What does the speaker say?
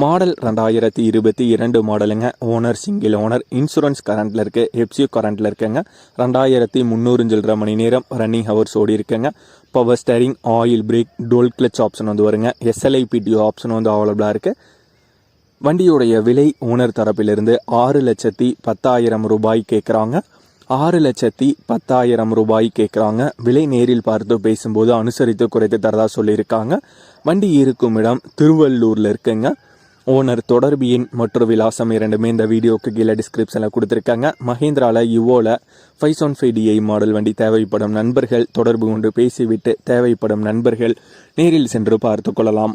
Model ரெண்டாயிரத்தி இருபத்தி இரண்டு மாடலுங்க. ஓனர் சிங்கிள் ஓனர் இன்சூரன்ஸ் கரண்ட்டில் இருக்குது எப்சியூ கரண்ட்டில் இருக்குங்க. ரெண்டாயிரத்தி முந்நூறு சில்லற மணி நேரம் ரன்னிங் ஹவர்ஸ் ஓடி இருக்குங்க. Power steering oil brake toll clutch option வந்து வருங்க. எஸ்எல்ஐபிடிஓ ஆப்ஷன் வந்து அவைலபிளாக இருக்குது வண்டியுடைய விலை ஓனர் தரப்பிலிருந்து ஆறு லட்சத்தி பத்தாயிரம் ரூபாய் கேட்குறாங்க ஆறு லட்சத்தி பத்தாயிரம் ரூபாய் கேட்குறாங்க விலை நேரில் பார்த்து பேசும்போது அனுசரித்து குறைத்து தரதா சொல்லியிருக்காங்க. வண்டி இருக்கும் இடம் திருவள்ளூரில் இருக்குங்க. ஓனர் தொடர்பு எண் மற்றும் விலாசம் இரண்டுமே இந்த வீடியோக்கு கீழே டிஸ்கிரிப்ஷனில் கொடுத்துருக்காங்க. மஹேந்திராவில் யுவோவில் five seven five DI model வண்டி தேவைப்படும் நண்பர்கள் தொடர்பு கொண்டு பேசிவிட்டு தேவைப்படும் நண்பர்கள் நேரில் சென்று பார்த்து கொள்ளலாம்.